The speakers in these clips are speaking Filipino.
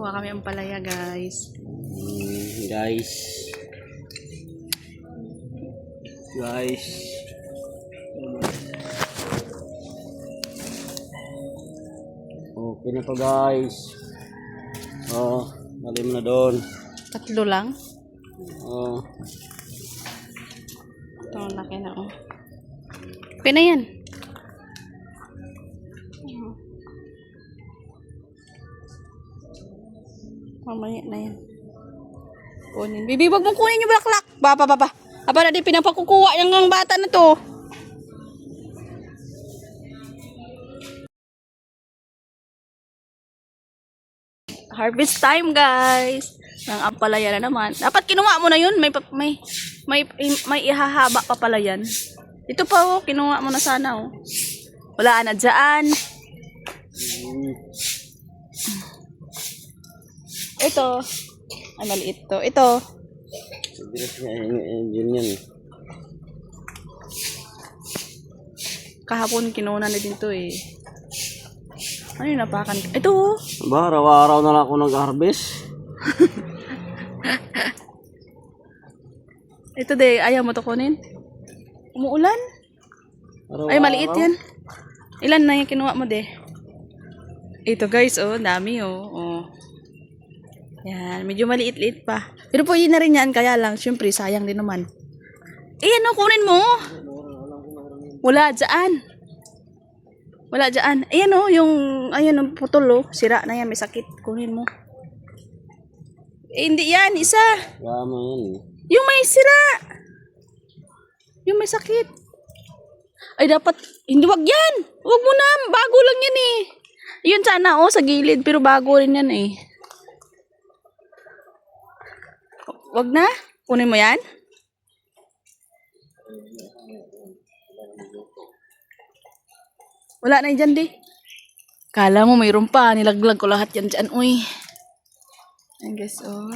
Kuha kami ang palaya, guys. Mm, guys. Guys. Okay na to guys. Oh, dali mo na doon. Tatlo lang. Oh, Ito ang laki na, oh. Okay na yan. Mamaya na yan. Kunin. Bibi, wag mong kunin yung bulaklak. Ba, ba, ba, ba. Aba na di pinapakukuha yung ang bata na to. Harvest time, guys. Ng ampalaya na naman. Dapat kinuha mo na yun. May, may, may, may ihahaba pa pala yan. Ito pa, oh. Kinuha mo na sana, oh. Wala na dyan. mm, Ito. Ay, maliit to. Ito. engine yan. Kahapon kinuha na din to, eh. Ano yung napakan? Ito, oh. Ba, araw-araw na lang ako nag-harvest. Ito, de. Ayaw mo to kunin? Umuulan? Araw-araw. Ay, maliit yan. Ilan na yung kinuha mo, de? Ito, guys, oh. Dami, oh. oh. Yan. Medyo maliit-liit pa. Pero pwede na rin yan. Kaya lang, syempre, sayang din naman. Eh, ano, kunin mo. Wala, dyan. Wala dyan. Ayan, oh. Yung, ayan, yung putol, oh. Sira na yan. May sakit. Kunin mo. Eh, hindi yan. Isa. Gama yan. eh. Yung may sira. Yung may sakit. Ay, dapat, hindi wag yan. Wag mo na, bago lang yan eh. Yun sana, oh, sa gilid, pero bago rin yan eh. Wag na, kunin mo yan. Wala na yan dyan, di. Kala mo mayroon pa, nilaglag ko lahat yan dyan, uy. I guess, oh.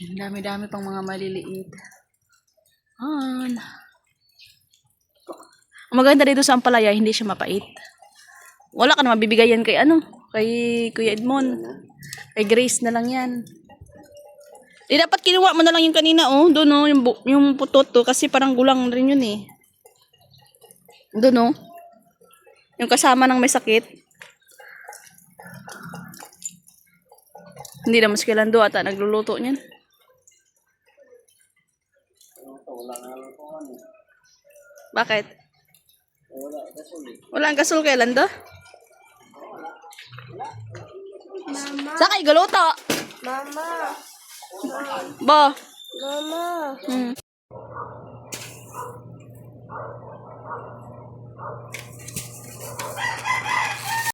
Dami-dami pang mga maliliit. An. Ang maganda dito sa Ampalaya, hindi siya mapait. Wala ka na mabibigayan kay ano, kay Kuya Edmond. Kay Grace na lang yan. Eh, dapat kinuha mo na lang yung kanina, oh. Doon, oh, yung, yung putot, to. Kasi parang gulang rin yun, eh. Doon, oh. Yung kasama ng may sakit. Hindi naman si Kilando ata nagluluto niyan. Bakit? Wala ang gasol kay Lando? Mama. Sa kay guluto? Mama, Bo. mama, Hmm.